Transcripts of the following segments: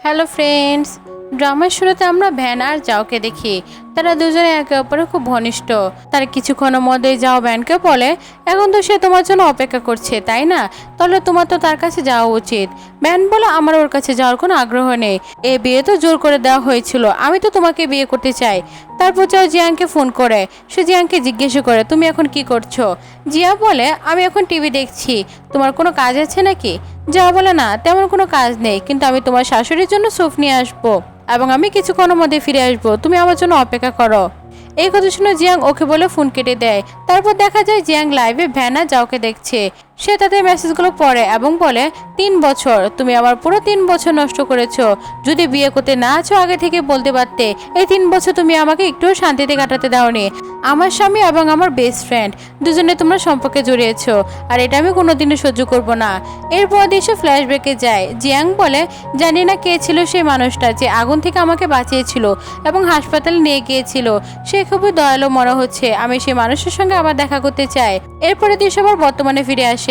Hello friends ড্রামার শুরুতে আমরা van আর যাওকে দেখি। তারা দুজনে একে অপরের খুব ঘনিষ্ঠ। তার কিছুক্ষণের মধ্যেই যাও ব্যানকে বলে, এখন তো সে তোমার জন্য অপেক্ষা করছে, তাই না? তাহলে তোমার তো তার কাছে যাওয়া উচিত। ব্যান বলে, আমার ওর কাছে যাওয়ার কোনো আগ্রহ নেই। এ বিয়ে তো জোর করে দেওয়া হয়েছিল, আমি তো তোমাকে বিয়ে করতে চাই। তারপর যাও জিয়াংকে ফোন করে। সে জিয়াংকে জিজ্ঞেস করে, তুমি এখন কি করছ? জিয়া বলে, আমি এখন টিভি দেখছি। তোমার কোনো কাজ আছে নাকি? যা বলে, না, তেমন কোনো কাজ নেই, কিন্তু আমি তোমার শাশুড়ির জন্য স্যুপ নিয়ে আসব। এবং আমি কিছুক্ষণের মধ্যে ফিরে আসব। তুমি আমার জন্য অপেক্ষা করো। এই কথা শুনে জিয়াং ওকে বলে ফোন কেটে দেয়। তারপর দেখা যায় জিয়াং লাইভে ভ্যানা যাওকে দেখছে। সে তাদের মেসেজগুলো পড়ে এবং বলে, তিন বছর, তুমি আমার পুরো তিন বছর নষ্ট করেছ। যদি বিয়ে করতে না আছো আগে থেকে বলতে পারতে, এই তিন বছর তুমি আমাকে একটুও শান্তিতে কাটাতে দাওনি। আমার স্বামী এবং আমার বেস্ট ফ্রেন্ড দুজনে তোমরা সম্পর্কে জড়িয়েছো, আর এটা আমি কোনোদিনও সহ্য করব না। এরপর দেশে ফ্ল্যাশব্যাকে যায়। জিয়াং বলে, জানি না কে ছিল সেই মানুষটা যে আগুন থেকে আমাকে বাঁচিয়েছিল এবং হাসপাতালে নিয়ে গিয়েছিল। সে খুবই দয়ালু মনে হচ্ছে। আমি সেই মানুষের সঙ্গে আবার দেখা করতে চাই। এরপরে দেশ আবার বর্তমানে ফিরে আসে।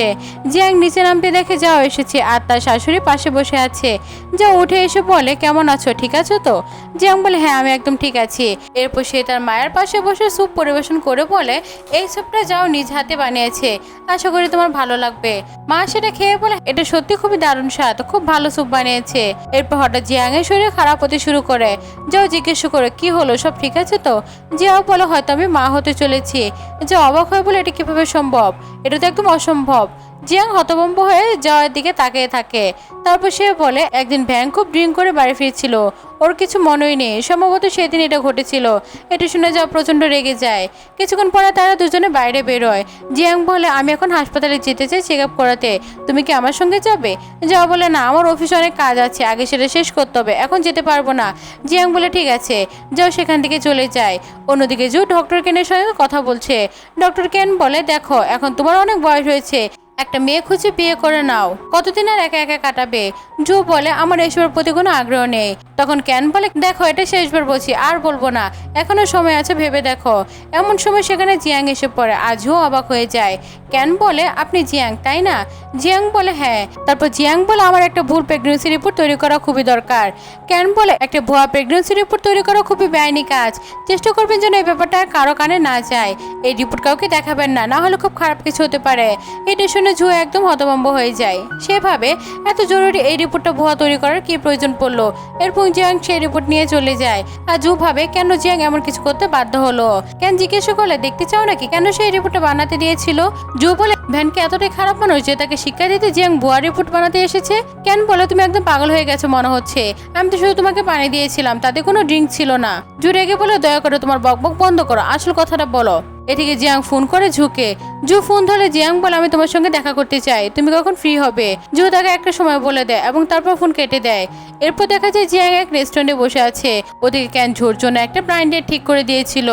জিয়াং নিচে নামতে দেখে যাও এসেছে আর তার শাশুড়ি পাশে বসে আছে। যা উঠে এসে বলে, কেমন আছো? ঠিক আছো তো? জিয়াং বলে হ্যাঁ আমি একদম ঠিক আছি। এরপর সে তার মায়ের পাশে বসে স্যুপ পরিবেশন করে বলে, এই স্যুপটা যাও নিজ হাতে বানিয়েছে। আশা করি তোমার ভালো লাগবে। মা সেটা খেয়ে বলে, এটা সত্যি খুবই দারুণ স্বাদ। খুব ভালো স্যুপ বানিয়েছে। এরপর হঠাৎ জিয়াংয়ের শরীর খারাপ হতে শুরু করে, যাও জিজ্ঞেস করে, কি হলো? সব ঠিক আছে তো? জিয়াও বলে, হয়তো আমি মা হতে চলেছি। যে অবাক হয়ে বলে, এটা কীভাবে সম্ভব? এটা তো একদম অসম্ভব। help. জিয়াং হতভম্ব হয়ে যাওয়ার দিকে তাকিয়ে থাকে। তারপর সে বলে, একদিন ভ্যাং খুব ড্রিঙ্ক করে বাড়ি ফিরছিল। ওর কিছু মনেই নেই। সম্ভবত সেদিন এটা ঘটেছিল। এটা শুনে যাওয়া প্রচণ্ড রেগে যায়। কিছুক্ষণ পরে তারা দুজনে বাইরে বেরোয়। জিয়াং বলে, আমি এখন হাসপাতালে যেতে চাই চেক আপ করাতে। তুমি কি আমার সঙ্গে যাবে? যাও বলে, না, আমার অফিসে অনেক কাজ আছে। আগে সেটা শেষ করতে হবে। এখন যেতে পারব না। জিয়াং বলে, ঠিক আছে। যাও সেখান থেকে চলে যায় অন্যদিকে জু ডক্টর কেনের সঙ্গে কথা বলছে। ডক্টর কেন বলে, দেখো, এখন তোমার অনেক বয়স হয়েছে। একটা মেয়ে খুঁজে বিয়ে করে নাও। কতদিন আর একা একা কাটাবে? জো বলে, আমার এসবের প্রতি কোনো আগ্রহ নেই। তখন ক্যান বলে, দেখো, এটা শেষবার বলছি, আর বলব না। এখনও সময় আছে, ভেবে দেখো। এমন সময় সেখানে জিয়াং এসে পড়ে আজও অবাক হয়ে যায়। ক্যান বলে, আপনি জিয়াং, তাই না? জিয়াং বলে হ্যাঁ। তারপর জিয়াং বলে, আমার একটা ভুল প্রেগনেন্সি রিপোর্ট তৈরি করা খুবই দরকার। ক্যান বলে, একটা ভুয়া প্রেগনেন্সি রিপোর্ট তৈরি করা খুবই বেআইনি কাজ। চেষ্টা করবেন যেন এই ব্যাপারটা কারও কানে না যায়। এই রিপোর্ট কাউকে দেখাবেন না না হলে খুব খারাপ কিছু হতে পারে। এটা শুনে জুয়া একদম হতভম্ব হয়ে যায়। সেভাবে এত জরুরি এই রিপোর্টটা ভুয়া তৈরি করার কি প্রয়োজন পড়ল? এরপর জিয়াং সেই রিপোর্ট নিয়ে চলে যায়। আর জু ভাবে, কেন জিয়াং এমন কিছু করতে বাধ্য হলো? কেন জিজ্ঞেস করলে দেখতে চাও নাকি? কেন সেই রিপোর্টটা বানাতে দিয়েছিল? জু বলে, ভ্যানকে এতটাই খারাপ মানুষ যে তাকে শিক্ষা দিতে জিয়াং ভুয়া রিপোর্ট বানাতে এসেছে? কেন বলে তুমি একদম পাগল হয়ে গেছো মনে হচ্ছে? আমি তো শুধু তোমাকে পানি দিয়েছিলাম, তাতে কোনো ড্রিঙ্ক ছিল না। জু রেগে বলে, দয়া করে তোমার বকবক বন্ধ করো, আসল কথাটা বলো। এদিকে জিয়াং ফোন করে ঝুঁকে। জু ফোন ধরে জিয়াং বলে, আমি তোমার সঙ্গে দেখা করতে চাই। তুমি কখন ফ্রি হবে? জু তাকে একটা সময় বলে দেয় এবং তারপর ফোন কেটে দেয়। এরপর দেখা যায় জিয়াং এক রেস্টুরেন্টে বসে আছে। ওদিকে ক্যান ঝুর জন্য একটা ব্লাইন্ড ডেট ঠিক করে দিয়েছিল।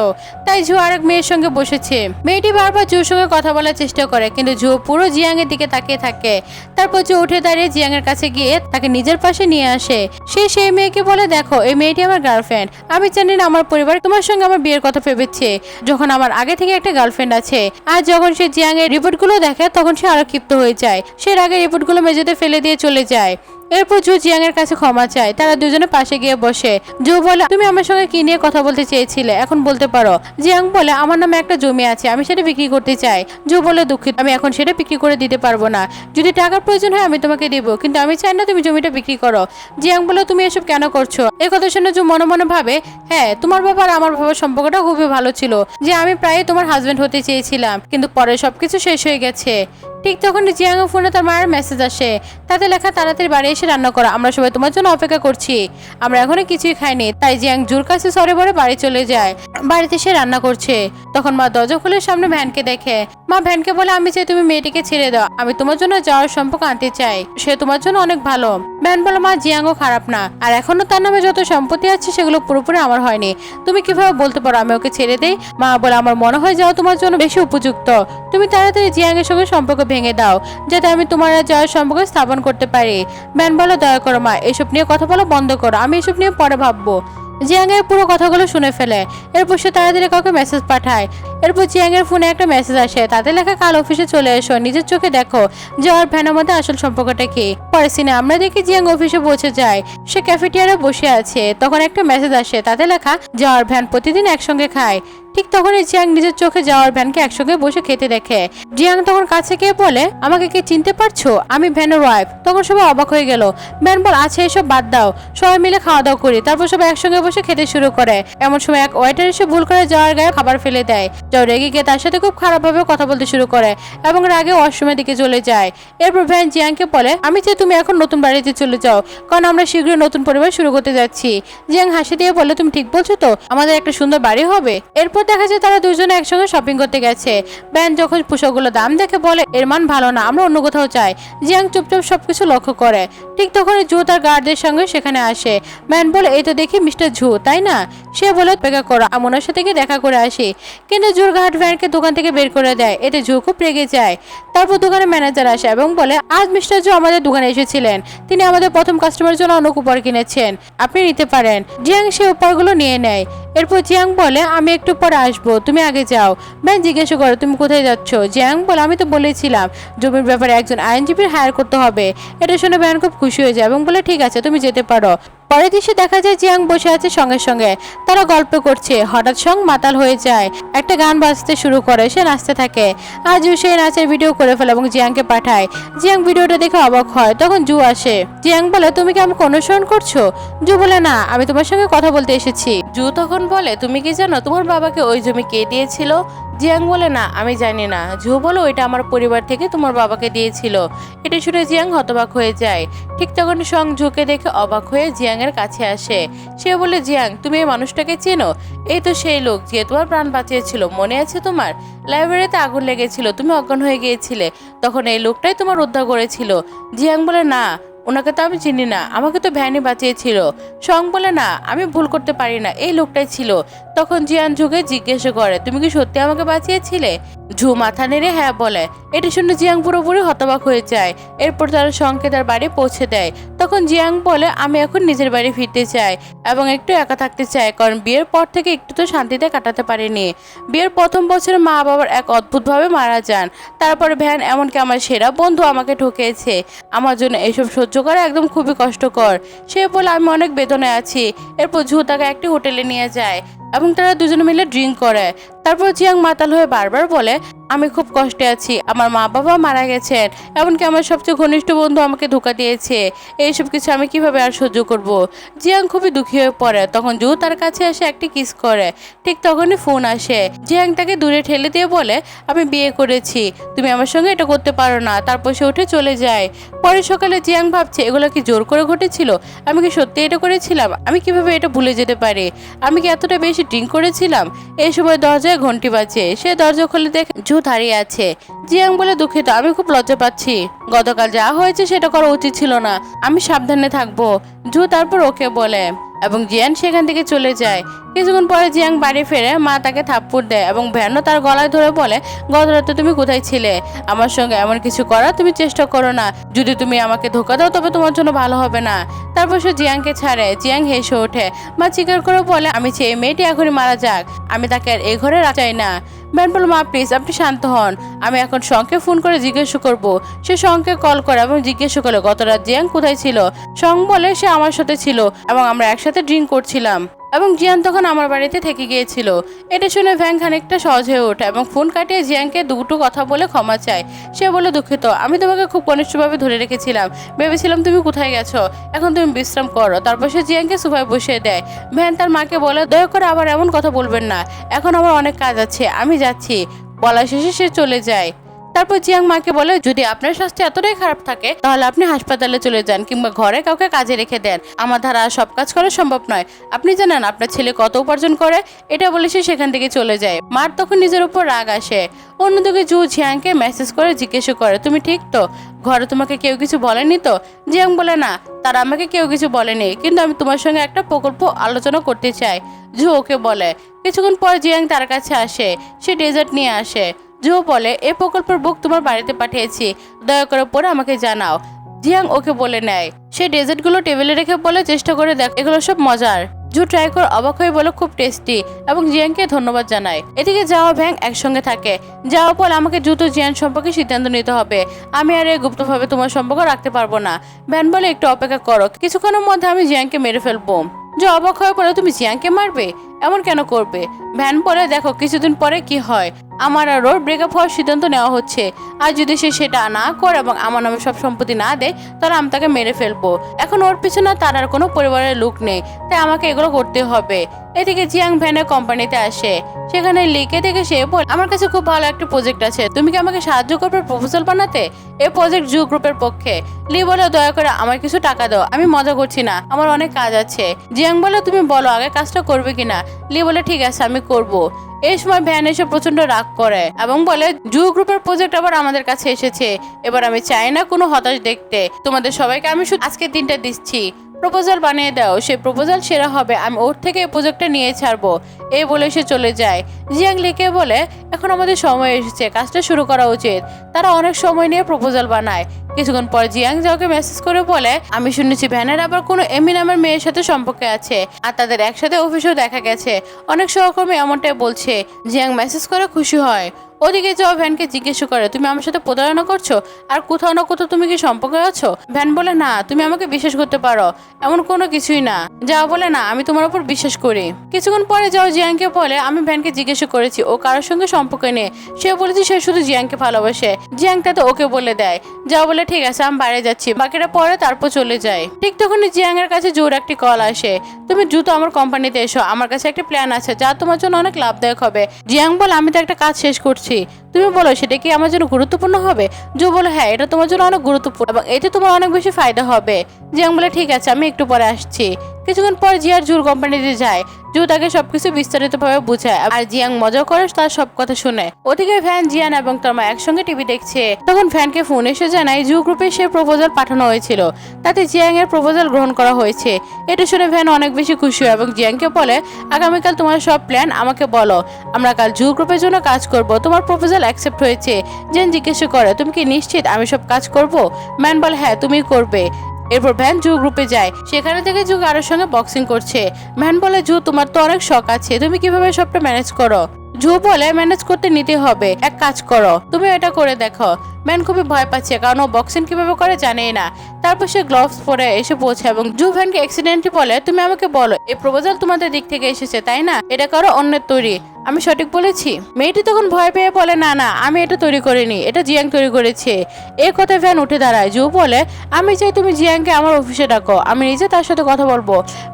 তাই ঝু আরেক মেয়ের সঙ্গে বসেছে। মেয়েটি বারবার জুর সঙ্গে কথা বলার চেষ্টা করে, কিন্তু জু পুরো জিয়াং এর দিকে তাকিয়ে থাকে। তারপর জু উঠে দাঁড়িয়ে জিয়াং এর কাছে গিয়ে তাকে নিজের পাশে নিয়ে আসে। সে সেই মেয়েকে বলে, দেখো, এই মেয়েটি আমার গার্লফ্রেন্ড আমি জানি না আমার পরিবার তোমার সঙ্গে আমার বিয়ের কথা ভেবেছে। যখন আমার আগে থেকে একটা গার্লফ্রেন্ড আছে। আর যখন সে জিয়াং এর রিপোর্টগুলো দেখে, তখন সে আরও ক্ষিপ্ত হয়ে যায়। সে আগে রিপোর্টগুলো মেঝেতে ফেলে দিয়ে চলে যায়। এরপর জু জিয়াং এর কাছে ক্ষমা চায়। তারা দুজনে পাশে গিয়ে বসে। জু বলে, তুমি আমার সঙ্গে কি নিয়ে কথা বলতে চেয়েছিলে? এখন বলতে পারো। জিয়াং বলে, আমার নামে একটা জমি আছে, আমি সেটা বিক্রি করতে চাই। জু বলে, দুঃখিত, আমি এখন সেটা বিক্রি করে দিতে পারব না। যদি টাকার প্রয়োজন হয়, আমি তোমাকে দিব, কিন্তু আমি চাই না তুমি জমিটা বিক্রি করো। জিয়াং বলে, তুমি এসব কেন করছ? এই কথা শুনে জু মনে মনে ভাবে হ্যাঁ তোমার বাবা আমার বাবার সম্পর্কটা খুবই ভালো ছিল, যে আমি প্রায় তোমার হাজবেন্ড হতে চেয়েছিলাম, কিন্তু পরে সবকিছু শেষ হয়ে গেছে। ঠিক তখন জিয়াং ফোনে তার মায়ের মেসেজ আসে। তাতে লেখা, তাড়াতাড়ি বাড়ি এসে রান্না করা। আমরা সবাই তোমার জন্য অপেক্ষা করছি। আমরা এখনও কিছুই খাইনি। তাই জিয়াং জোর কাছে সরে বলে বাড়ি চলে যায়। বাড়িতে সে রান্না করছে। তখন মা দরজা খুলে সামনে ভ্যানকে দেখে, মা, ভ্যানকে বলে আমি চাই তুমি মেয়েটিকে ছেড়ে দাও। আমি তোমার জন্য যাওয়ার সম্পর্ক আনতে চাই। সে তোমার জন্য অনেক ভালো। ভ্যান বলে, মা জিয়াংও খারাপ না। আর এখনও তার নামে যত সম্পত্তি আছে সেগুলো পুরোপুরি আমার হয়নি। তুমি কীভাবে বলতে পারো আমি ওকে ছেড়ে দেই? মা বলে, আমার মনে হয় যাও তোমার জন্য বেশি উপযুক্ত। তুমি তাড়াতাড়ি জিয়াঙ্গের সঙ্গে সম্পর্ক ভেঙে দাও, যাতে আমি তোমার যাওয়ার সম্পর্ক স্থাপন করতে পারি। ব্যান বলো, দয়া করো মা, এসব নিয়ে কথা বলা বন্ধ করো। আমি এসব নিয়ে পরে ভাববো। জিয়াংয়ের পুরো কথাগুলো শুনে ফেলে। এরপর সে তাড়াতাড়ি কাউকে মেসেজ পাঠায়। এরপর জিয়াং এর ফোনে একটা মেসেজ আসে। তাতে লেখা, কাল অফিসে চলে এসো। নিজের চোখে দেখো যে ওর ভ্যানের মধ্যে আসল সম্পর্কটা কি। পরে সিনে আমরা দেখি জিয়াং অফিসে পৌঁছে যায়। সে ক্যাফেটিয়ারে বসে আছে। তখন একটা মেসেজ আসে। তাতে লেখা যাওয়ার ভ্যান প্রতিদিন একসঙ্গে খায়। ঠিক তখনই জিয়াং নিজের চোখে যাওয়ার ভ্যানকে একসঙ্গে বসে খেতে দেখে। জিয়াং তখন কাছে গিয়ে বলে, আমাকে কি চিনতে পারছ? আমি ভ্যানের ওয়াইফ তখন সবাই অবাক হয়ে গেল। ভ্যান বল আছে এসব বাদ দাও। সবাই মিলে খাওয়া দাওয়া করি। তারপর সবাই একসঙ্গে বসে খেতে শুরু করে। এমন সময় এক ওয়েটার এসে ভুল করে যাওয়ার গায়ে খাবার ফেলে দেয়। যাও রেগে গিয়ে তার সাথে খুব খারাপভাবে কথা বলতে শুরু করে এবং রাগে ওয়াশরুমের দিকে চলে যায়। এরপর ভ্যান জিয়াংকে বলে, আমি চাই তুমি এখন নতুন বাড়িতে চলে যাও, কারণ আমরা শীঘ্রই নতুন পরিবার শুরু করতে যাচ্ছি। জিয়াং হাসি দিয়ে বলে, তুমি ঠিক বলছো তো? আমাদের একটা সুন্দর বাড়ি হবে? এরপর দেখা যায় তারা দুজনে একসঙ্গে শপিং করতে গেছে। ব্যান যখন পোশাকগুলো দাম দেখে বলে, এর মান ভালো না, আমরা অন্য কোথাও চাই জিয়াং চুপচাপ সবকিছু লক্ষ্য করে। ঠিক তখন জু তার গার্ডদের সঙ্গে সেখানে আসে। ব্যান বলে, এই তো দেখি মিস্টার ঝু তাই না? সে বলে, অপেক্ষা করো, আমি সাথে গিয়ে দেখা করে আসি। কিন্তু জুর গার্ড ভ্যানকে দোকান থেকে বের করে দেয়। এতে ঝু খুব রেগে যায়। তারপর দোকানের ম্যানেজার আসে এবং বলে, আজ মিস্টার জু আমাদের দোকানে এসেছিলেন। তিনি আমাদের প্রথম কাস্টমারের জন্য অনেক উপহার কিনেছেন। আপনি নিতে পারেন। জিয়াং সে উপহারগুলো নিয়ে নেয়। এরপর জিয়াং বলে, আমি একটু পরে আসব। তুমি আগে যাও। ব্যান জিজ্ঞেস করো, তুমি কোথায় যাচ্ছ? জিয়াং বলে, আমি তো বলেছিলাম, জমির ব্যাপারে একজন আইনজীবীর হায়ার করতে হবে। এটা শুনে ব্যান খুব খুশি হয়ে যায় এবং বলে, ঠিক আছে, তুমি যেতে পারো। পরের দৃশ্যে দেখা যায় জিয়াং বসে আছে সঙ্গে সঙ্গে। তারা গল্প করছে। হঠাৎ সং মাতাল হয়ে যায়। একটা গান বাজতে শুরু করে। সে নাচতে থাকে। আর জু সেই নাচের ভিডিও করে ফেলে এবং জিয়াংকে পাঠায়। জিয়াং ভিডিওটা দেখে অবাক হয়। তখন জু আসে। জিয়াং বলে, তুমি কি আমাকে অনুসরণ করছ? জু বলে, না, আমি তোমার সঙ্গে কথা বলতে এসেছি। জু তখন বলে, তুমি কি জানো, তোমার বাবাকে ওই জমি কে দিয়েছিল? জিয়াং বলে, না, আমি জানি না। জু বলো, ওইটা আমার পরিবার থেকে তোমার বাবাকে দিয়েছিল। এটা শুনে জিয়াং হতবাক হয়ে যায়। ঠিক তখন সং ঝুঁকে দেখে অবাক হয়ে জিয়াং এর কাছে আসে। সে বলে, জিয়াং, তুমি এই মানুষটাকে চেনো? এই তো সেই লোক যে তোমার প্রাণ বাঁচিয়েছিল। মনে আছে তোমার? লাইব্রেরিতে আগুন লেগেছিল, তুমি অজ্ঞান হয়ে গিয়েছিলে। তখন এই লোকটাই তোমার উদ্ধার করেছিল। জিয়াং বলে, না ওনাকে তো আমি চিনি না, আমাকে তো ভ্যানে বাঁচিয়েছিল। সং বলে, না, আমি ভুল করতে পারি না। এই লোকটাই ছিল। তখন জিয়ান ঝুঁকে জিজ্ঞেস করে, তুমি কি সত্যি আমাকে বাঁচিয়েছিলে? ঝু মাথা নেড়ে হ্যাঁ বলে। এটা শুনে জিয়াং পুরোপুরি হতবাক হয়ে যায়। এরপর তারা শংকে তার বাড়ি পৌঁছে দেয়। তখন জিয়াং বলে, আমি এখন নিজের বাড়ি ফিরতে চাই এবং একটু একা থাকতে চাই, কারণ বিয়ের পর থেকে একটু তো শান্তিতে কাটাতে পারিনি। বিয়ের প্রথম বছরে মা বাবার এক অদ্ভুতভাবে মারা যান। তারপরে ভ্যান এমনকি আমার সেরা বন্ধু আমাকে ঠকেছে আমার জন্য এসব সহ্য করা একদম খুবই কষ্টকর। সে বলে, আমি অনেক বেদনায় আছি। এরপর ঝু তাকে একটি হোটেলে নিয়ে যায়। এবং তারা দুজনে মিলে ড্রিঙ্ক করে। তারপর জিয়াং মাতাল হয়ে বারবার বলে, আমি খুব কষ্টে আছি, আমার মা বাবা মারা গেছেন, এমনকি আমার সবচেয়ে ঘনিষ্ঠ বন্ধু আমাকে ধোকা দিয়েছে এইসব কিছু আমি কীভাবে আর সহ্য করব? জিয়াং খুবই দুঃখী হয়ে পড়ে। তখন জু তার কাছে এসে একটি কিস করে। ঠিক তখনই ফোন আসে। জিয়াং তাকে দূরে ঠেলে দিয়ে বলে, আমি বিয়ে করেছি, তুমি আমার সঙ্গে এটা করতে পারো না। তারপর সে উঠে চলে যায়। পরে সকালে জিয়াং ভাবছে, এগুলো কি জোর করে ঘটেছিল? আমি কি সত্যি এটা করেছিলাম? আমি কীভাবে এটা ভুলে যেতে পারি? আমি কি এতটা বেশি ড্রিঙ্ক করেছিলাম। এই সময় দরজায় ঘন্টি বাজে সে দরজা খুলে দেখে ঝু দাঁড়িয়ে আছে। জিয়াং বলে, দুঃখিত, আমি খুব লজ্জা পাচ্ছি। গতকাল যা হয়েছে সেটা করা উচিত ছিল না। আমি সাবধানে থাকব। ঝু তারপর ওকে বলে এবং জিয়ান সেখান থেকে চলে যায়। কিছুক্ষণ পরে জিয়াং বাড়ি ফেরে মা তাকে থাপ্পড় দেয় এবং ভ্যানও তার গলায় ধরে বলে, গত রাতে তুমি কোথায় ছিলে? আমার সঙ্গে এমন কিছু করার তুমি চেষ্টা করো না। যদি তুমি আমাকে ধোকা দাও, তবে তোমার জন্য ভালো হবে না। তারপর সে জিয়াংকে ছাড়ে। জিয়াং হেসে ওঠে। মা চিকার করে বলে, আমি এই মেয়েটি এখনই মারা যাক। আমি তাকে আর এই ঘরে রাখা চাই না। ম্যান বলল, মা প্লিজ আপনি শান্ত হন। আমি এখন শঙ্কে ফোন করে জিজ্ঞেস করব। সে শঙ্কে কল করে এবং জিজ্ঞেস করল গত রাত জিয়াং কোথায় ছিল? শং বলে, সে আমার সাথে ছিল এবং আমরা একসাথে ড্রিঙ্ক করছিলাম। এবং জিয়ান তখন আমার বাড়িতে থেকে গিয়েছিল। এটা শুনে ভ্যাং খানিকটা সহজ হয়ে ওঠে এবং ফোন কাটিয়ে জিয়াংকে দুটো কথা বলে ক্ষমা চায়। সে বলে দুঃখিত, আমি তোমাকে খুব কনিষ্ঠভাবে ধরে রেখেছিলাম। ভেবেছিলাম তুমি কোথায় গেছো? এখন তুমি বিশ্রাম করো। তারপর সে জিয়াংকে সোফায় বসিয়ে দেয়। ভ্যান তার মাকে বলে, দয়া করে আবার এমন কথা বলবেন না। এখন আমার অনেক কাজ আছে, আমি যাচ্ছি। বলা শেষে সে চলে যায়। তারপর জিয়াং মাকে বলে, যদি আপনার স্বাস্থ্য এতটাই খারাপ থাকে, তাহলে আপনি হাসপাতালে চলে যান কিংবা ঘরে কাউকে কাজে রেখে দেন। আমার দ্বারা সব কাজ করা সম্ভব নয়। আপনি জানেন আপনার ছেলে কত উপার্জন করে, এটা বলে সে সেখান থেকে চলে যায়। মার তখন নিজের উপর রাগ আসে। অন্যদিকে জু জিয়াংকে মেসেজ করে জিজ্ঞেস করে, তুমি ঠিক তো? ঘরে তোমাকে কেউ কিছু বলেনি তো? জিয়াং বলে, না, তারা আমাকে কেউ কিছু বলেনি, কিন্তু আমি তোমার সঙ্গে একটা প্রকল্প আলোচনা করতে চাই। জু ওকে বলে। কিছুক্ষণ পর জিয়াং তার কাছে আসে। সে ডেজার্ট নিয়ে আসে। জো বলে, এ প্রকল্পের বুক তোমার বাড়িতে পাঠিয়েছি। দয়া করে পরে আমাকে জানাও। জিয়াং ওকে বলে নেয়। সে ডেজার্টগুলো টেবিলে রেখে বলে, চেষ্টা করে দেখ, এগুলো সব মজার। জু ট্রাই করে অবাক হয়ে বলে, খুব টেস্টি এবং জিয়ানকে ধন্যবাদ জানায়। এদিকে যাওয়া ভ্যাং একসঙ্গে থাকে। যাওয়া পর আমাকে জুতো জিয়ান সম্পর্কে সিদ্ধান্ত নিতে হবে। আমি আর এই গুপ্তভাবে তোমার সম্পর্ক রাখতে পারব না। ভ্যান বলে, একটু অপেক্ষা করো। কিছুক্ষণের মধ্যে আমি জিয়ানকে মেরে ফেলব। যে অবাক হয়ে পড়ে তুমি জিয়ানকে মারবে? এমন কেন করবে? ভ্যান পরে দেখো, কিছুদিন পরে কি হয়? আমার আর ওর ব্রেকআপ হওয়ার সিদ্ধান্ত নেওয়া হচ্ছে। আর যদি সে সেটা না করে এবং আমার নামে সব সম্পত্তি না দেয়, তাহলে আমি তাকে মেরে ফেলব। এখন ওর পিছনে তার আর কোনো পরিবারের লোক নেই, তাই আমাকে এগুলো করতে হবে। এদিকে জিয়াং ভ্যানের কোম্পানিতে আসে। সেখানে লিখে দেখে সে বল, আমার কাছে খুব ভালো একটা প্রজেক্ট আছে। তুমি কি আমাকে সাহায্য করবে প্রপোজাল বানাতে? এই প্রজেক্ট জু গ্রুপের পক্ষে। লি বলে, দয়া করে আমার কিছু টাকা দাও। আমি মজা করছি না। আমার অনেক কাজ আছে। জিয়াং বলে, তুমি বলো, আগে কাজটা করবে কিনা? লি বলে, ঠিক আছে, আমি করব। এই সময় ভ্যান এসে প্রচণ্ড রাগ করে এবং বলে, জু গ্রুপের প্রজেক্ট আবার আমাদের কাছে এসেছে। এবার আমি চাই না কোনো হতাশ দেখতে। তোমাদের সবাইকে আমি শুধু আজকে দিনটা দিচ্ছি। প্রপোজাল বানিয়ে দাও। সেই প্রপোজাল সেরা হবে। আমি ওর থেকে এই প্রজেক্টটা নিয়ে ছাড়বো। এই বলে সে চলে যায়। জিয়াং লিকে বলে, এখন আমাদের সময় এসেছে। কাজটা শুরু করা উচিত। তারা অনেক সময় নিয়ে প্রপোজাল বানায়। কিছুক্ষণ পর জিয়াং যাওকে মেসেজ করে বলে, আমি শুনেছি ভ্যানের আবার কোনো এমি নামের মেয়ের সাথে সম্পর্কে আছে, আর তাদের একসাথে অফিসেও দেখা গেছে। অনেক সহকর্মী এমনটাই বলছে। জিয়াং মেসেজ করে খুশি হয়। ওদিকে যাও, ভ্যানকে জিজ্ঞেস করে, তুমি আমার সাথে প্রতারণা করছ? আর কোথাও না কোথাও তুমি কি সম্পর্কে আছো? ভ্যান বলে, না, তুমি আমাকে বিশ্বাস করতে পারো। এমন কোনো কিছুই না। যাও বলে, না, আমি তোমার উপর বিশ্বাস করি। কিছুক্ষণ পরে যাও, জিয়াংকে বলে, আমি ভ্যানকে জিজ্ঞেস করেছি, ও কারোর সঙ্গে সম্পর্ক নেই। সে বলেছে সে শুধু জিয়াংকে ভালোবাসে। জিয়াং তাতে ওকে বলে দেয়। যাও বলে ঠিক আছে, আমি বাইরে যাচ্ছি। বাকিটা পরে তারপর চলে যায় ঠিক তখন জিয়াং এর কাছে জোর একটি কল আসে। তুমি দ্রুত আমার কোম্পানিতে এসো। আমার কাছে একটা প্ল্যান আছে, যা তোমার জন্য অনেক লাভদায়ক হবে জিয়াং বল, আমি তো একটা কাজ শেষ করছি। তুমি বলো, সেটা কি আমার জন্য গুরুত্বপূর্ণ হবে? জো বলো হ্যাঁ এটা তোমার জন্য অনেক গুরুত্বপূর্ণ এবং এতে তোমার অনেক বেশি ফায়দা হবে। জিয়াং বলে, ঠিক আছে, আমি একটু পরে আসছি। কিছুক্ষণ পর জিয়ার জুর কোম্পানিতে যায়। জু তাকে সবকিছু বিস্তারিতভাবে বুঝায় আর জিয়াং মজা করে তার সব কথা শুনে। ওদিকে ফ্যান, জিয়ান এবং তার মা একসঙ্গে টিভি দেখছে। তখন ফ্যানকে ফোন এসে জানায় জু গ্রুপে সে প্রপোজাল পাঠানো হয়েছিল। তাতে জিয়াং এর প্রপোজাল গ্রহণ করা হয়েছে। এটা শুনে ফ্যান অনেক বেশি খুশি হয় এবং জিয়াংকে বলে, আগামীকাল তোমার সব প্ল্যান আমাকে বলো। আমরা কাল জু গ্রুপের জন্য কাজ করব। তোমার প্রপোজাল অ্যাকসেপ্ট হয়েছে। জেন জিজ্ঞেস করে, তুমি কি নিশ্চিত আমি সব কাজ করব? ম্যান বলে হ্যাঁ তুমি করবে। এরপর ভ্যান জু গ্রুপে যায়। সেখানে থেকে জু কারোর সঙ্গে বক্সিং করছে। ভ্যান বলে, জু, তোমার তো অনেক শখ আছে। তুমি কীভাবে সবটা ম্যানেজ করো? জু বলে ম্যানেজ করতে নিতে হবে। এক কাজ করো। তুমি এটা করে দেখো। ম্যান খুবই ভয় পাচ্ছে, কারণ ও বক্সিং কীভাবে করে জানেই না। তারপর সে গ্লোভস পরে এসে পৌঁছে এবং জু ভ্যানকে অ্যাক্সিডেন্টলি বলে, তুমি আমাকে বলো এই প্রপোজাল তোমাদের দিক থেকে এসেছে, তাই না? এটা করো, অন্যের তৈরি। আমি সঠিক বলেছি? মেয়েটি তখন ভয় পেয়ে বলে, না না, আমি এটা তৈরি করিনি। এটা জিয়াং তৈরি করেছে। এই কথায় ভ্যান উঠে দাঁড়ায়। জু বলে, আমি চাই তুমি জিয়াংকে আমার অফিসে ডাকো। আমি নিজে তার সাথে কথা বলব।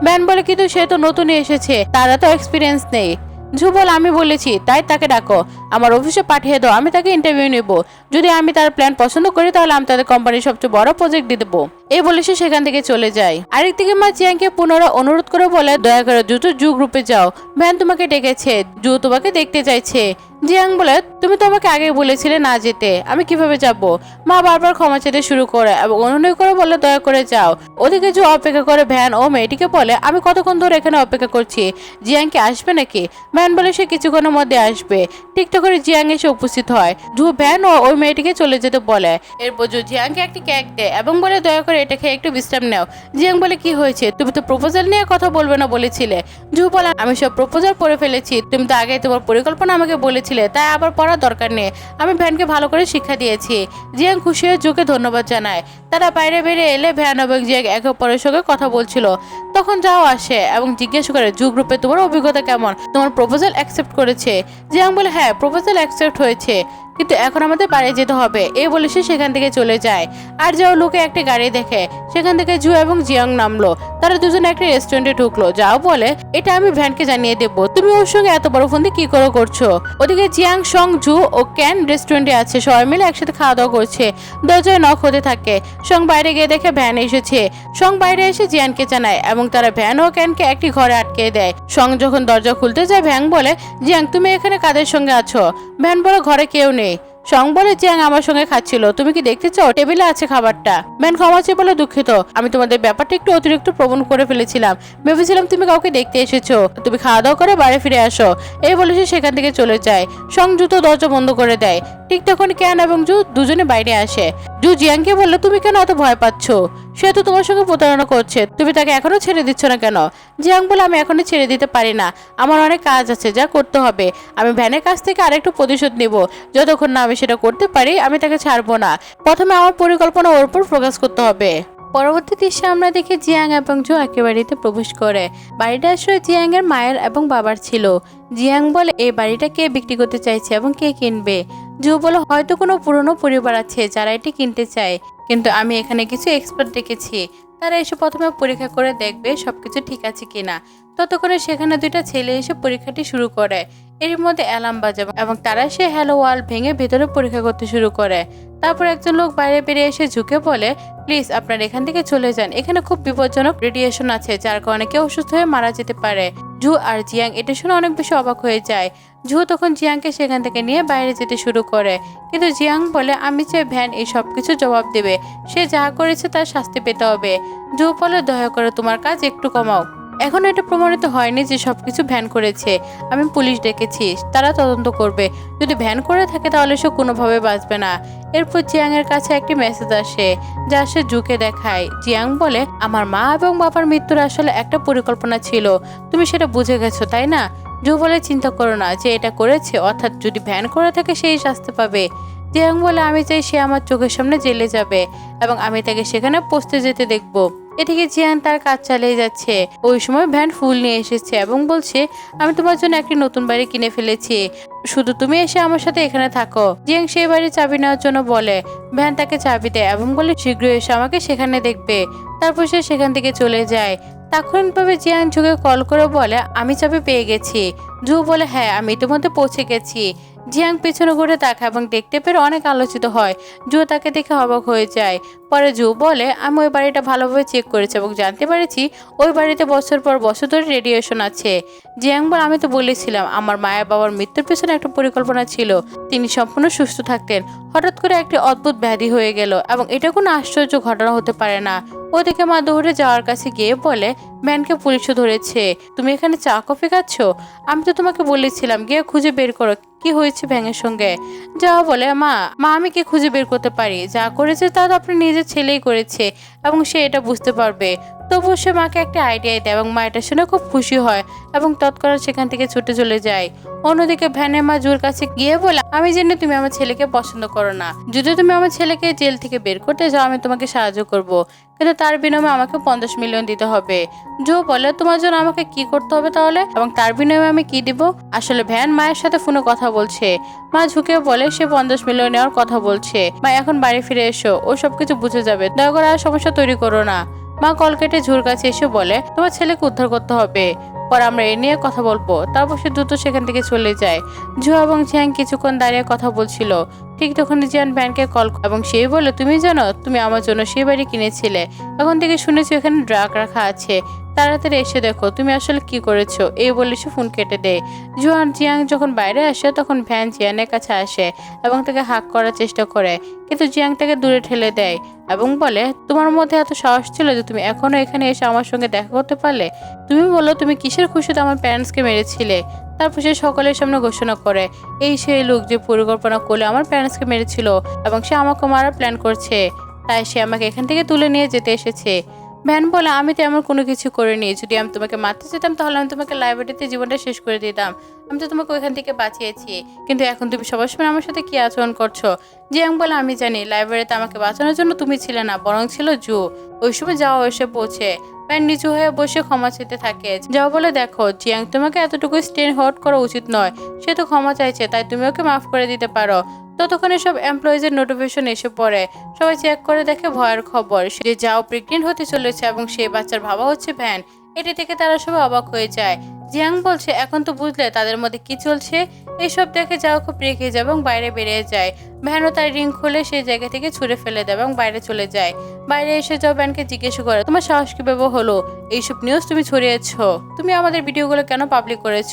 ভ্যান বলে, কিন্তু সে তো নতুনই এসেছে। তারা তো এক্সপিরিয়েন্স নেই। জু বল আমি বলেছি, তাই তাকে ডাকো। আমার অফিসে পাঠিয়ে দাও, আমি তাকে ইন্টারভিউ নেব। যদি আমি তার প্ল্যান পছন্দ করি, তাহলে আমি তাদের কোম্পানির সবচেয়ে বড় প্রজেক্ট দিয়ে দেবো। এই বলে সে সেখান থেকে চলে যায়। আরেক দিকে মা চিয়াংকে পুনরায় অনুরোধ করে বলে, দয়া করে দ্রুত জু গ্রুপে যাও। ভ্যান তোমাকে ডেকেছে জু তোমাকে দেখতে চাইছে। জিয়াং বলে, তুমি তো আমাকে আগে বলেছিলে না যেতে। আমি কীভাবে যাব? মা বারবার ক্ষমা চাইতে শুরু করে এবং অনুনয় করে বলে দয়া করে যাও। ওদিকে জু অপেক্ষা করে ভ্যান ও মেয়েটিকে বলে, আমি কতক্ষণ ধরে এখানে অপেক্ষা করছি? জিয়াং কি আসবে নাকি? ভ্যান বলে, সে কিছুক্ষণের মধ্যে আসবে। টিকটক করে জিয়াং এসে উপস্থিত হয়। জু ভ্যান ও ওই মেয়েটিকে চলে যেতে বলে। এরপর জু জিয়াংকে একটি কেক দেয় এবং বলে, দয়া করে এটা খেয়ে একটু বিশ্রাম নাও। জিয়াং বলে, কি হয়েছে? তুমি তো প্রপোজাল নিয়ে কথা বলবে না বলেছিলে। জু বলে, আমি সব প্রপোজাল পড়ে ফেলেছি। তুমি তো আগে তোমার পরিকল্পনা আমাকে বলেছিলে। তাই আবার পড়ার দরকার নেই। আমি ভ্যানকে ভালো করে শিক্ষা দিয়েছি। জিয়াং খুশি হয়ে জুকে ধন্যবাদ জানায়। তারা বাইরে বেরিয়ে এলে ভ্যান এবং জিয়াং একে অপরের সঙ্গে কথা বলছিল। তখন যাও আসে এবং জিজ্ঞেস করে, যুগ গ্রুপে তোমার অভিজ্ঞতা কেমন? তোমার প্রপোজাল অ্যাকসেপ্ট করেছে? জিয়াং বলে হ্যাঁ প্রপোজাল অ্যাকসেপ্ট হয়েছে। কিন্তু এখন আমাদের বাড়ি যেতে হবে। এই বলে সে সেখান থেকে চলে যায়। আর যাও লোকে একটি গাড়ি দেখে। সেখান থেকে জু এবং জিয়াং নামলো। তারা দুজনে একটি রেস্টুরেন্টে ঢুকলো। যাও বলে, এটা আমি ভ্যানকে জানিয়ে দেব। তুমি ওর সঙ্গে এত বড় ফোন দিয়ে কি করে করছ? ওদিকে জিয়াং, সং, জু ও ক্যান রেস্টুরেন্টে আছে। সবাই মিলে একসাথে খাওয়া দাওয়া করছে। দরজায় নখ হতে থাকে। সং বাইরে গিয়ে দেখে ভ্যান এসেছে। সং বাইরে এসে জিয়ানকে জানায় এবং তারা ভ্যান ও ক্যানকে একটি ঘরে আটকে দেয়। সং যখন দরজা খুলতে যায়, ভ্যাং বলে, জিয়াং, তুমি এখানে কাদের সঙ্গে আছো? ভ্যান বলে, ঘরে কেউ নেই। সং বলে আমার সঙ্গে খাচ্ছিল। তুমি কি দেখতে চাও টেবিলে আছে খাবারটা। ম্যান ক্ষমা চেয়ে বলে দুঃখিত। আমি তোমাদের ব্যাপারটা একটু অতিরিক্ত প্রবণ করে ফেলেছিলাম। ভেবেছিলাম তুমি কাউকে দেখতে এসেছ। তুমি খাওয়া দাওয়া করে বাড়ি ফিরে আসো। এই বলে সে সেখান থেকে চলে যায়। সং জুতো দরজা বন্ধ করে দেয়। ঠিক তখন ক্যান এবং জু দুজনে বাইরে আসে। জু জিয়াংকে বলল, তুমি কেন অত ভয় পাচ্ছ? সে তো তোমার সঙ্গে প্রতারণা করছে। তুমি তাকে এখনও ছেড়ে দিচ্ছ না কেন? জিয়াং বলে, আমি এখনও ছেড়ে দিতে পারি না। আমার অনেক কাজ আছে, যা করতে হবে। আমি ভ্যানের কাছ থেকে আরেকটু প্রতিশোধ নিব। যতক্ষণ না আমি সেটা করতে পারি, আমি তাকে ছাড়বো না। প্রথমে আমার পরিকল্পনা ওর উপর ফোকাস করতে হবে। পরবর্তী দৃশ্যে আমরা দেখি জিয়াং এবং জো একে বাড়িতে প্রবেশ করে। বাড়িটা আসলে জিয়াং এর মায়ের এবং বাবার ছিল। জিয়াং বলে, এই বাড়িটা কে বিক্রি করতে চাইছে এবং কে কিনবে? জো বলে হয়তো কোনো পুরনো পরিবার আছে যারা এটি কিনতে চায়। কিন্তু আমি এখানে কিছু এক্সপার্ট দেখেছি। তারা এসে প্রথমে পরীক্ষা করে দেখবে সব কিছু ঠিক আছে কিনা। ততক্ষণে সেখানে দুইটা ছেলে এসে পরীক্ষাটি শুরু করে। এর মধ্যে অ্যালার্ম বাজে এবং তারা সে হ্যালো ওয়াল ভেঙে ভেতরে পরীক্ষা করতে শুরু করে। তারপর একজন লোক বাইরে বেরিয়ে এসে ঝুঁকে বলে প্লিজ আপনারা এখান থেকে চলে যান। এখানে খুব বিপজ্জনক রেডিয়েশন আছে, যার কারণে কেউ অসুস্থ হয়ে মারা যেতে পারে। জু আর জিয়াং এটা শুনে অনেক বেশি অবাক হয়ে যায়। জু তখন জিয়াংকে সেখান থেকে নিয়ে বাইরে যেতে শুরু করে। কিন্তু জিয়াং বলে, আমি চাই ভ্যান, এই সব কিছু জবাব দেবে। সে যা করেছে তার শাস্তি পেতে হবে। জু বলে, দয়া করে তোমার কাজ একটু কমাও। এখনও এটা প্রমাণিত হয়নি যে সব কিছু ভ্যান করেছে। আমি পুলিশ ডেকেছি। তারা তদন্ত করবে। যদি ভ্যান করে থাকে তাহলে সে কোনোভাবে বাঁচবে না। এরপর জিয়াং এর কাছে একটি মেসেজ আসে, যা সে জুকে দেখায়। জিয়াং বলে, আমার মা এবং বাবার মৃত্যুর আসলে একটা পরিকল্পনা ছিল। তুমি সেটা বুঝে গেছো, তাই না? জু বলে চিন্তা করো না যে এটা করেছে, অর্থাৎ যদি ভ্যান করে থাকে সেই শাস্তি পাবে। জিয়াং বলে, আমি চাই সে আমার চোখের সামনে জেলে যাবে এবং আমি তাকে সেখানে পৌঁছতে যেতে দেখব। এদিকে জিয়ান তার কাজ চালিয়ে যাচ্ছে। ওই সময় ভ্যান ফুল নিয়ে এসেছে এবং বলছে, আমি তোমার জন্য একটি নতুন বাড়ি কিনে ফেলেছি। শুধু তুমি এসে আমার সাথে এখানে থাকো। জিয়াং সেই বাড়ির চাবি নেওয়ার জন্য বলে, ভ্যান তাকে চাবি দেয় এবং বলে, শীঘ্রই এসে আমাকে সেখানে দেখবে। তারপর সে সেখান থেকে চলে যায়। তাৎক্ষণিকভাবে জিয়াং ঝুঁকে কল করে বলে, আমি চাবি পেয়ে গেছি। ঝু বলে হ্যাঁ আমি ইতিমধ্যে পৌঁছে গেছি। জিয়াং পেছনে ঘুরে তাকায় এবং দেখতে পেরে অনেক আলোচিত হয়। জু তাকে দেখে অবাক হয়ে যায়। পরে জু বলে, আমি ওই বাড়িটা ভালোভাবে চেক করেছি এবং জানতে পেরেছি ওই বাড়িতে বছর পর বছর ধরে রেডিয়েশন আছে। জিয়াং বলে আমি তো বলেছিলাম, আমার মায়ের বাবার মৃত্যুর পেছনে একটা পরিকল্পনা ছিল। তিনি সম্পূর্ণ সুস্থ থাকতেন। হঠাৎ করে একটি অদ্ভুত ব্যাধি হয়ে গেল এবং এটা কোনো আশ্চর্য ঘটনা হতে পারে না। ওদিকে মা দৌড়ে যাওয়ার কাছে গিয়ে বলে ম্যানকে পুলিশও ধরেছে। তুমি এখানে চা, কফি খাচ্ছ? আমি তো তোমাকে বলেছিলাম, গিয়ে খুঁজে বের করো। কি হয়েছে ভ্যাঙের সঙ্গে? যাও, বলে, মা মা, আমি কি খুঁজে বের করতে পারি? যা করেছে তা তো আপনি নিজের ছেলেই করেছে। এবং সে এটা বুঝতে পারবে। তবুও সে মাকে একটা আইডিয়া দেয় এবং মা এটা শুনে খুব খুশি হয় এবং তৎক্ষণাৎ সেখান থেকে ছুটে চলে যায়। অন্যদিকে ভ্যানের মা জোর কাছে গিয়ে বলে, আমি জানি তুমি আমার ছেলেকে পছন্দ করো না। যদি তুমি আমার ছেলেকে জেল থেকে বের করতে যাও, আমি তোমাকে সাহায্য করব। কিন্তু তার বিনিময়ে আমাকে পঞ্চাশ মিলিয়ন দিতে হবে। জো বলে, তোমার জন্য আমাকে কি করতে হবে তাহলে? এবং তার বিনিময়ে আমি কি দিব? আসলে ভ্যান মায়ের সাথে ফোনে কথা বলছে। মা ঝুঁকে বলে, সে পঞ্চাশ মিলিয়ন নেওয়ার কথা বলছে। মা এখন বাড়ি ফিরে এসো। ও সবকিছু বুঝে যাবে। দয়া করে আর সমস্যা তৈরি করো না। মা কলকেটে ঝুর কাছে এসে বলে, তোমার ছেলেকে উদ্ধার করতে হবে। পর আমরা এ নিয়ে কথা বলব। তারপর সে দ্রুত সেখান থেকে চলে যায়। ঝু এবং ঝ্যাং কিছুক্ষণ দাঁড়িয়ে কথা বলছিল। ঠিক তখন জিয়ান ব্যাংকে কল এবং সে বলে, তুমি জানো, তুমি আমার জন্য সেই বাড়ি কিনেছিলে। এখন থেকে শুনেছি এখানে ড্রাগ রাখা আছে। তাড়াতাড়ি এসে দেখো, তুমি আসলে কি করেছ? এই বলে সে ফোন কেটে দেয়। জুয়ান জিয়াং যখন বাইরে আসে, তখন ভ্যান জিয়ানের কাছে আসে এবং তাকে হাক করার চেষ্টা করে। কিন্তু জিয়াং তাকে দূরে ঠেলে দেয় এবং বলে, তোমার মধ্যে এত সাহস ছিল যে তুমি এখনও এখানে এসে আমার সঙ্গে দেখা করতে পারলে? তুমি বলো তুমি কিসের খুশিতে আমার প্যারেন্টসকে মেরেছিলে? তারপর সে সকলের সামনে ঘোষণা করে, এই সেই লোক যে পরিকল্পনা করলে আমার প্যারেন্টসকে মেরেছিল এবং সে আমাকে মারার প্ল্যান করছে, তাই সে আমাকে এখান থেকে তুলে নিয়ে যেতে এসেছে। ভ্যান বলে, আমি তো এমন কোনো কিছু করিনি। যদি আমি তোমাকে মারতে যেতাম, তাহলে আমি তোমাকে লাইব্রেরিতে জীবনটা শেষ করে দিতাম। আমি তো তোমাকে ওইখান থেকে বাঁচিয়েছি। কিন্তু এখন তুমি সবার সময় আমার সাথে কী আচরণ করছ? জিয়াং বলে, আমি জানি লাইব্রেরিতে আমাকে বাঁচানোর জন্য তুমি ছিলে না, বরং ছিল জু। ওই সময় যাওয়া এসে পৌঁছে। প্যান নিচু হয়ে বসে ক্ষমা চেতে থাকে। যাও বলে দেখো, চিয়াং, তোমাকে এতটুকু স্টেন হট করা উচিত নয়। সে তো ক্ষমা চাইছে, তাই তুমি ওকে মাফ করে দিতে পারো। ততক্ষণে সব এমপ্লয়িজের নোটিফিকেশন এসে পড়ে। সবাই চেক করে দেখে ভয়ের খবর। সে যাও প্রেগনেন্ট হতে চলেছে এবং সেই বাচ্চার ভাবা হচ্ছে ভ্যান। এটি থেকে তারা সবাই অবাক হয়ে যায়। জিয়াং বলছে, এখন তো বুঝলে তাদের মধ্যে কি চলছে? এইসব দেখে যাও, খুব রেখে যায় এবং বাইরে বেরিয়ে যায়। ভ্যানও তার রিং খুলে সেই জায়গা থেকে ছুঁড়ে ফেলে দেয় এবং বাইরে চলে যায়। বাইরে এসে যাও ব্যানকে জিজ্ঞেস করে, তোমার সাহস কীভাবে হলো? এইসব নিউজ তুমি ছড়িয়েছ। তুমি আমাদের ভিডিওগুলো কেন পাবলিক করেছ?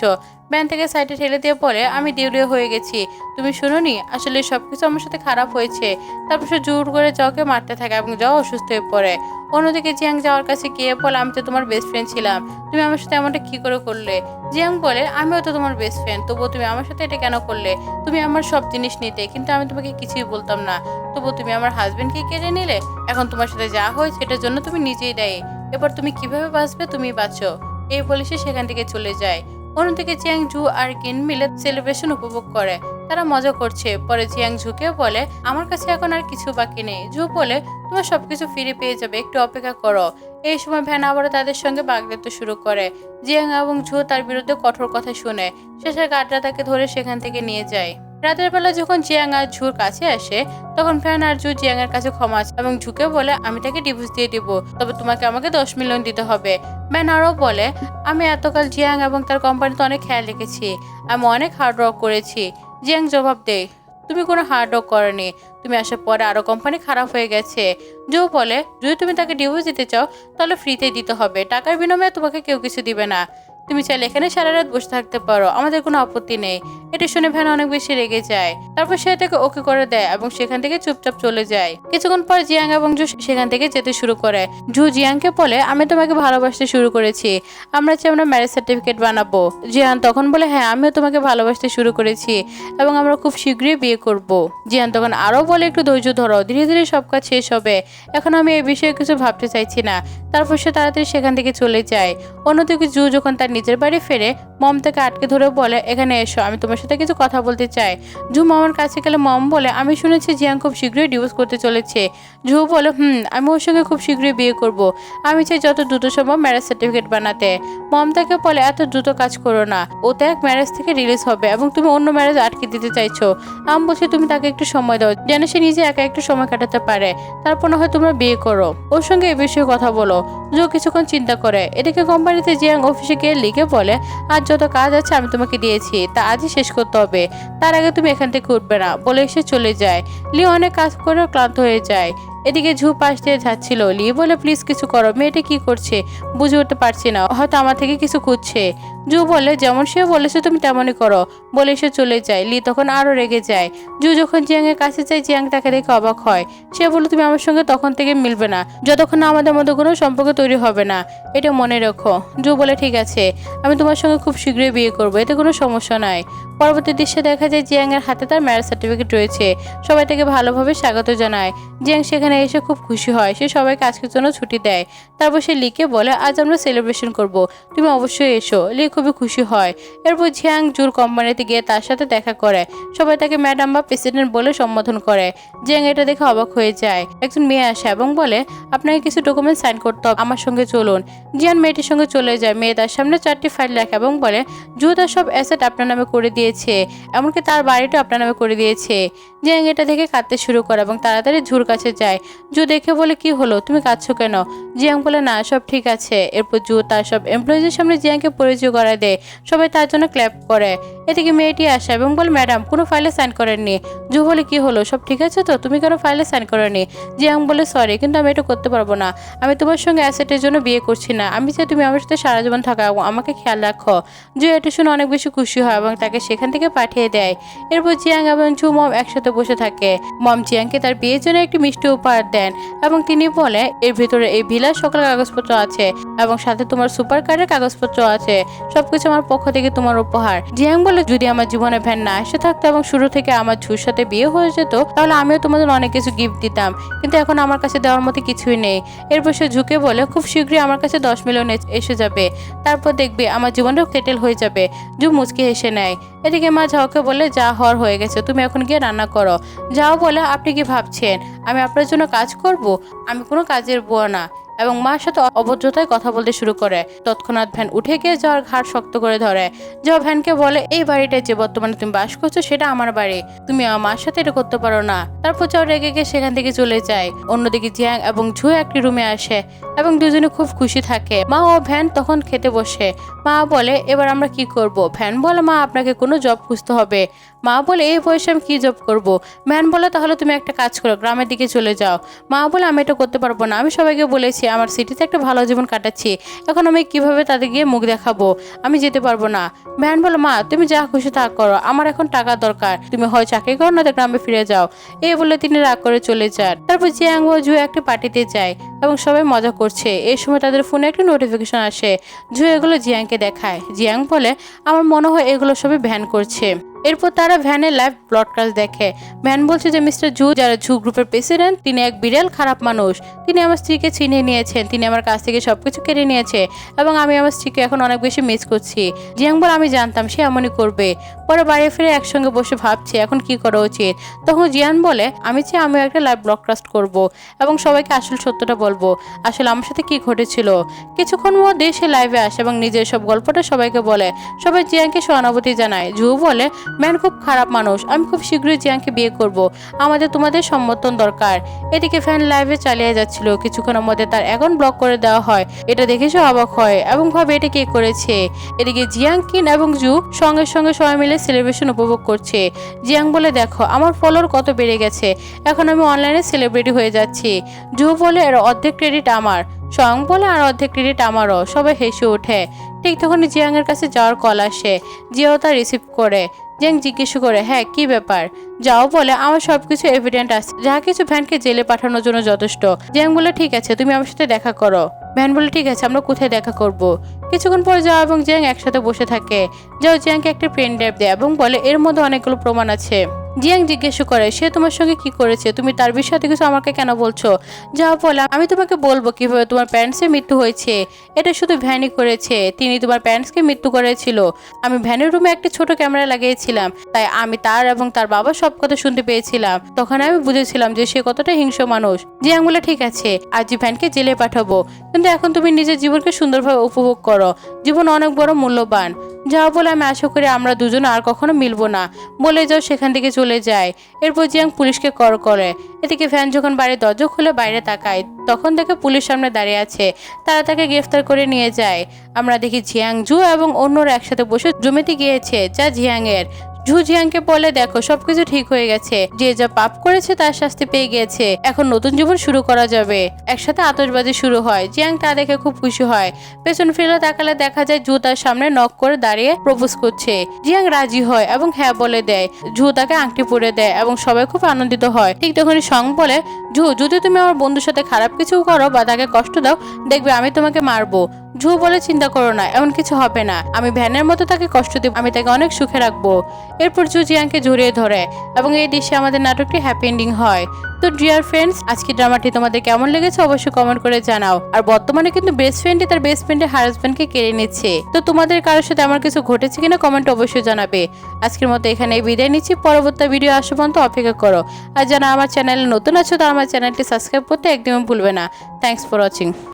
ভ্যান থেকে সাইডে ঠেলে দিয়ে পরে আমি দেউলিয়া হয়ে গেছি। তুমি শুনোনি? আসলে সব কিছু আমার সাথে খারাপ হয়েছে। তারপর সে জোর করে জকে মারতে থাকে এবং জ অসুস্থ হয়ে পড়ে। অন্যদিকে জিয়াং যাওয়ার কাছে গিয়ে বলে, আমি তো তোমার বেস্ট ফ্রেন্ড ছিলাম। তুমি আমার সাথে এমনটা কী করে করলে? জিয়াং বলে, আমিও তো তোমার বেস্ট ফ্রেন্ড তবুও তুমি আমার সাথে এটা কেন করলে? তুমি আমার সব জিনিস নিতে, কিন্তু আমি তোমাকে কিছুই বলতাম না। তবুও তুমি আমার হাজব্যান্ডকে কেড়ে নিলে? এখন তোমার সাথে যা হয়েছে এটার জন্য তুমি নিজেই দায়ী। এবার তুমি কীভাবে বাঁচবে তুমি বাঁচো। এই বলে সে সেখান থেকে চলে যায়। অন্যদিকে চিয়াং ঝু আর কিন মিলে সেলিব্রেশন উপভোগ করে। তারা মজা করছে। পরে জিয়াং কে বলে, আমার কাছে এখন আর কিছু বাকি নেই। ঝু বলে, তোমার সবকিছু ফিরে পেয়ে যাবে। একটু অপেক্ষা করো। এই সময় ভ্যান আবারও তাদের সঙ্গে বাগদাত্ব শুরু করে। জিয়াং এবং ঝু তার বিরুদ্ধে কঠোর কথা শুনে, শেষে গাডরা তাকে ধরে সেখান থেকে নিয়ে যায়। রাতের বেলা যখন জিয়াং আর ঝুর কাছে আসে, তখন ফ্যান আর জু জিয়াং এর কাছে ক্ষমা এবং ঝুঁকে বলে, আমি তাকে ডিভোর্স দিয়ে দিব, তবে তোমাকে আমাকে দশ মিলিয়ন দিতে হবে। ম্যান আরও বলে, আমি এতকাল জিয়াং এবং তার কোম্পানিতে অনেক খেয়াল রেখেছি। আমি অনেক হার্ড ওয়ার্ক করেছি। জিয়াং জবাব দেয়, তুমি কোনো হার্ড ওয়ার্ক করনি। তুমি আসার পরে আরও কোম্পানি খারাপ হয়ে গেছে। জো বলে, যদি তুমি তাকে ডিভোর্স দিতে চাও, তাহলে ফ্রিতে দিতে হবে। টাকার বিনিময়ে তোমাকে কেউ কিছু দিবে না। তুমি চাইলে এখানে সারা রাত বসে থাকতে পারো, আমাদের কোনো আপত্তি নেই। এটা শুনে ভ্যান অনেক বেশি রেগে যায়। তারপর সে তাকে ওকে করে দেয় এবং সেখান থেকে চুপচাপ চলে যায়। কিছুক্ষণ পর জিয়াং এবং জু সেখান থেকে যেতে শুরু করে। জু জিয়াংকে বলে, আমি তোমাকে ভালোবাসতে শুরু করেছি। আমরা চাই আমরা ম্যারেজ সার্টিফিকেট বানাবো। জিয়ান তখন বলে হ্যাঁ আমিও তোমাকে ভালোবাসতে শুরু করেছি এবং আমরা খুব শীঘ্রই বিয়ে করব। জিয়ান তখন আরও বলে, একটু ধৈর্য ধরো, ধীরে ধীরে সব কাজ শেষ হবে। এখন আমি এই বিষয়ে কিছু ভাবতে চাইছি না। তারপর সে তাড়াতাড়ি সেখান থেকে চলে যায়। অন্যদিকে জু যখন তার নিজের বাড়ি ফেরে মম তাকে আটকে ধরে বলে, এখানে এসো, আমি তোমার সাথে কিছু কথা বলতে চাই। জু মামার কাছে গেলে মম বলে, আমি শুনেছি জিয়াং খুব শীঘ্রই ডিভোর্স করতে চলেছে। জু বলে, হুম, আমি ওর সঙ্গে খুব শীঘ্রই বিয়ে করব। আমি চাই যত দ্রুত সম্ভব ম্যারেজ সার্টিফিকেট বানাতে। মম তাকে বলে, এত দ্রুত কাজ করো না। ও তো এক ম্যারেজ থেকে রিলিজ হবে এবং তুমি অন্য ম্যারেজ আটকে দিতে চাইছো। আম বলছে, তুমি তাকে একটু সময় দাও, যেন সে নিজে একা একটু সময় কাটাতে পারে। তারপর না হয় তোমরা বিয়ে করো। ওর সঙ্গে এ বিষয়ে কথা বলো। জো কিছুক্ষণ চিন্তা করে। এদিকে কোম্পানিতে জিয়াং অফিসে গিয়ে লিখে বলে আর যত কাজ আছে আমি তোমাকে দিয়েছি, তা আজই শেষ করতে হবে। তার আগে তুমি এখান থেকে উঠবে না। বলে এসে চলে যায়। লি অনেক কাজ করেও ক্লান্ত হয়ে যায়। এদিকে ঝু পাশ দিয়ে যাচ্ছিল লি। বলে প্লিজ কিছু করো, মেয়েটা কি করছে? বুঝে উঠতে পারছি না। হয়তো আমার থেকে কিছু খুঁজছে। জু বলে যেমন সে বলেছে তুমি তেমনই করো। বলে সে চলে যায়। লি তখন আরও রেগে যায়। জু যখন জিয়াং এর কাছে যায়, জিয়াং তাকে দেখে অবাক হয়। সে বলে তুমি আমার সঙ্গে তখন থেকে মিলবে না। যতক্ষণ আমাদের মধ্যে কোনো সম্পর্ক তৈরি হবে না। এটা মনে রেখো। জু বলে ঠিক আছে। আমি তোমার সঙ্গে খুব শীঘ্রই বিয়ে করব। এতে কোনো সমস্যা নাই। পরবর্তী দৃশ্যে দেখা যায় জিয়াং এর হাতে তার ম্যারেজ সার্টিফিকেট রয়েছে। সবাই তাকে ভালোভাবে স্বাগত জানায়। জিয়াং সেখানে এসে খুব খুশি হয়। সে সবাইকে আজকের জন্য ছুটি দেয়। তারপর সে লিকে বলে, আজ আমরা সেলিব্রেশন করব। তুমি অবশ্যই এসো। লি খুবই খুশি হয়। এরপর জিয়াং জুর কোম্পানিতে গিয়ে তার সাথে দেখা করে। সবাই তাকে ম্যাডাম বা প্রেসিডেন্ট বলে সম্বোধন করে। জিয়াং এটা দেখে অবাক হয়ে যায়। একজন মেয়ে আসে এবং বলে, আপনাকে কিছু ডকুমেন্ট সাইন করতে হবে। আমার সঙ্গে চলুন। জিয়ান মেয়েটির সঙ্গে চলে যায়। মেয়ে তার সামনে চারটি ফাইল রাখে এবং বলে জু তার সব অ্যাসেট আপনার নামে করে দিয়েছে, এমনকি তার বাড়িটা আপনার নামে করে দিয়েছে। জিয়াং এটা দেখে কাঁদতে শুরু করে এবং তাড়াতাড়ি ঝুর কাছে যায়। জু দেখে বলে, কি হলো? তুমি কাঁদছো কেন? জিয়াং বলে, না, সব ঠিক আছে। এরপর জু তার সব এমপ্লয়িজের সামনে জিয়াংকে পরিচয় করায় দেয়। সবাই তার জন্য ক্ল্যাপ করে। এদিকে মেয়েটি আসে এবং বলে, ম্যাডাম, কোনো ফাইলে সাইন করেননি। জু বলে, কি হলো? সব ঠিক আছে তো? তুমি কেন ফাইলে সাইন করেনি? জিয়াং বলে, সরি, কিন্তু আমি এটা করতে পারব না। আমি তোমার সঙ্গে অ্যাসেটের জন্য বিয়ে করছি না। আমি চাই তুমি আমার সাথে সারা জীবন থাকা আমাকে খেয়াল রাখো। জু এটা শুনে অনেক বেশি খুশি হয় এবং তাকে সেখান থেকে পাঠিয়ে দেয়। এরপর জিয়াং এবং জু মম একসাথে বসে থাকে। মম জিয়াংকে তার বিয়ের জন্য একটি মিষ্টি উপহার দেন এবং তিনি বলে এর ভিতরে এই ভিলার সকল কাগজপত্র আছে এবং সাথে তোমার সুপার কার্ডের কাগজপত্র আছে। সবকিছু আমার পক্ষ থেকে তোমার উপহার। জিয়াং বলে, যদি আমার জীবনে ভ্যান না এসে থাকতো এবং শুরু থেকে আমার ঝুর সাথে বিয়ে হয়ে যেত, তাহলে আমিও তোমাদের অনেক কিছু গিফট দিতাম। কিন্তু এখন আমার কাছে দেওয়ার মতো কিছুই নেই। এরপর সে ঝুঁকে বলে, খুব শীঘ্রই আমার কাছে দশ মিলিয়ন এসে যাবে। তারপর দেখবে আমার জীবনটাও সেটেল হয়ে যাবে। জু মুচকি হেসে নেয়। এদিকে মা ঝাউকে বলে, যা হর হয়ে গেছে, তুমি এখন গিয়ে রান্না করো। যাও বলে, আপনি কি ভাবছেন? আমি আপনার জন্য কাজ করব? আমি কোনো কাজের বুয়া না। এবং মার সাথে অভদ্রতায় কথা বলতে শুরু করে। তৎক্ষণাৎ ভ্যান উঠে গিয়ে যাওয়ার ঘাট শক্ত করে ধরে। যা ভ্যানকে বলে, এই বাড়িটায় যে বর্তমানে তুমি বাস করছ, সেটা আমার বাড়ি। তুমি আমার মার সাথে এটা করতে পারো না। তারপর যাও রেগে গিয়ে সেখান থেকে চলে যায়। অন্যদিকে জিয়াং এবং ঝু একটি রুমে আসে এবং দুজনে খুব খুশি থাকে। মা ও ভ্যান তখন খেতে বসে। মা বলে, এবার আমরা কি করব? ভ্যান বলে, মা, আপনাকে কোনো জব খুঁজতে হবে। মা বলে, এই বয়সে আমি কী জব করব? ভ্যান বলে, তাহলে তুমি একটা কাজ করো, গ্রামের দিকে চলে যাও। মা বলে, আমি এটা করতে পারব না। আমি সবাইকে বলেছি আমার সিটিতে একটা ভালো জীবন কাটাচ্ছি। এখন আমি কীভাবে তাদের গিয়ে মুখ দেখাবো? আমি যেতে পারব না। ভ্যান বলে, মা, তুমি যা খুশি তা করো। আমার এখন টাকা দরকার। তুমি হয় চাকরি করো না গ্রামে ফিরে যাও। এই বলে তিনি রাগ করে চলে যান। তারপর জিয়াং ও জু একটা পার্টিতে যায় এবং সবাই মজা করছে। এই সময় তাদের ফোনে একটা নোটিফিকেশন আসে। জু এগুলো জিয়াংকে দেখায়। জিয়াং বলে, আমার মনে হয় এগুলো সবই ভ্যান করছে। এরপর তারা ভ্যানের লাইভ ব্রডকাস্ট দেখে। ভ্যান বলছে যে, মিস্টার জু যারা জু গ্রুপের প্রেসিডেন্ট, তিনি এক বিড়াল খারাপ মানুষ। তিনি আমার স্ত্রীকে চিনিয়ে নিয়েছেন। তিনি আমার কাছ থেকে সবকিছু কেড়ে নিয়েছে এবং আমি আমার স্ত্রীকে এখন অনেক বেশি মিস করছি। জিয়াং বল, আমি জানতাম, সে এমনই করবে। পরে বাড়ি ফিরে একসঙ্গে বসে ভাবছি, এখন কি করা উচিত? তখন জিয়ান বলে, আমি চাই আমিও একটা লাইভ ব্রডকাস্ট করব এবং সবাইকে আসল সত্যটা বলব। আসলে আমার সাথে কি ঘটেছিল? কিছুক্ষণ মধ্যে সে লাইভে আসে এবং নিজের সব গল্পটা সবাইকে বলে। সবাই জিয়াংকে সহানুভূতি জানায়। জু বলে ম্যান খুব খারাপ মানুষ, আমি খুব শীঘ্রই জিয়াংকে বিয়ে করব। আমাদের তোমাদের সমর্থন দরকার। এদিকে ফ্যান লাইভে চালিয়ে যাচ্ছিল, কিছুক্ষণের মধ্যে তার অ্যাকাউন্ট ব্লক করে দেওয়া হয়। এটা দেখে সে অবাক হয়, এবং ভাবে এটা কে করেছে? এদিকে জিয়াং কিন এবং জু সঙ্গে সঙ্গে সবাই মিলে সেলিব্রেশন উপভোগ করছে। জিয়াং বলে, দেখো, আমার ফলোর কত বেড়ে গেছে। এখন আমি অনলাইনে সেলিব্রিটি হয়ে যাচ্ছি। জু বলে, এর অর্ধেক ক্রেডিট আমার। সং বলে, আর অর্ধেক ক্রেডিট আমারও। সবাই হেসে ওঠে। ঠিক তখনই জিয়াংয়ের কাছে যাওয়ার কল আসে। জিয়াও তা রিসিভ করে। জিয়াং জিজ্ঞেস করে হ্যাঁ কি ব্যাপার? যাও বলে, আমার সবকিছু এভিডেন্ট আছে। যা কিছু ভ্যানকে জেলে পাঠানোর জন্য যথেষ্ট। জ্যাং বলে, ঠিক আছে, তুমি আমার সাথে দেখা করো। ভ্যান বলে, ঠিক আছে, আমরা কোথায় দেখা করব? কিছুক্ষণ পরে যাও এবং জ্যাং একসাথে বসে থাকে। যাও জ্যাংকে একটা পেন ড্রাইভ দেয় এবং বলে, এর মধ্যে অনেকগুলো প্রমাণ আছে। জিয়াং জিজ্ঞেস করে, সে তোমার সঙ্গে কি করেছে? তুমি তার বিষয়ে কিছু আমাকে কেন বলছো? যা বলে আমি তোমাকে বলব কীভাবে তোমার প্যারেন্টসের মৃত্যু হয়েছে। এটা শুধু ভ্যানই করেছে। তিনি তোমার প্যারেন্টসকে মৃত্যু করেছিল। আমি ভ্যানের রুমে একটা ছোট ক্যামেরা লাগিয়েছিলাম। তাই আমি তার এবং তার বাবা সব কথা শুনতে পেয়েছিলাম। তখন আমি বুঝেছিলাম যে সে কতটা হিংস্র মানুষ। জিয়াং বলে ঠিক আছে, আজ ভ্যানকে জেলে পাঠাবো। কিন্তু এখন তুমি নিজের জীবনকে সুন্দরভাবে উপভোগ করো। জীবন অনেক বড় মূল্যবান। যা বলে আমি আশা করি আমরা দুজন আর কখনো মিলবো না। বলে যাও সেখান থেকে চলে যায়। এরপর জিয়াং পুলিশকে কল করে। এদিকে ভ্যান যখন বাড়ির দরজা খুলে বাইরে তাকায়, তখন দেখে পুলিশ সামনে দাঁড়িয়ে আছে। তারা তাকে গ্রেফতার করে নিয়ে যায়। আমরা দেখি জিয়াং জু এবং অন্যরা একসাথে বসে জমিতে গিয়েছে, যা জিয়াং জু বলে, দেখো, সবকিছু ঠিক হয়ে গেছে। যে যা পাপ করেছে তার শাস্তি পেয়ে গেছে এখন নতুন জীবন শুরু করা যাবে। একসাথে আতশবাজি শুরু হয়। জিয়াং তা দেখে খুব খুশি হয়। পেছন ফিরে তাকালে দেখা যায় জু তার সামনে নক করে দাঁড়িয়ে প্রপোজ করছে। জিয়াং রাজি হয় এবং হ্যাঁ বলে দেয়। জু তাকে আংটি পরে দেয় এবং সবাই খুব আনন্দিত হয়। ঠিক তখনই সং বলে, জু, যদি তুমি আমার বন্ধুর সাথে খারাপ কিছু করো বা তাকে কষ্ট দাও, দেখবে আমি তোমাকে মারবো। ঝু বলে, চিন্তা করো না, এমন কিছু হবে না। আমি ভ্যানের মতো তাকে কষ্ট দিব। আমি তাকে অনেক সুখে রাখব। এরপর জু জিয়াংকে জড়িয়ে ধরে এবং এই দৃশ্যে আমাদের নাটকটি হ্যাপি এন্ডিং হয়। তো ডিয়ার ফ্রেন্ডস আজকে ড্রামাটি তোমাদের কেমন লেগেছে অবশ্যই কমেন্ট করে জানাও। আর বর্তমানে কিন্তু বেস্ট ফ্রেন্ডই তার বেস্ট ফ্রেন্ডের হাজব্যান্ডকে কেড়ে নিচ্ছে। তো, তোমাদের কারোর সাথে আমার কিছু ঘটেছে কিনা কমেন্ট অবশ্যই জানাবে। আজকের মতো এখানে বিদায় নিচ্ছি। পরবর্তী ভিডিও আসা পর্যন্ত অপেক্ষা করো। আর যারা আমার চ্যানেলে নতুন আছো, তারা আমার চ্যানেলটি সাবস্ক্রাইব করতে একদমই ভুলবে না। Thanks for watching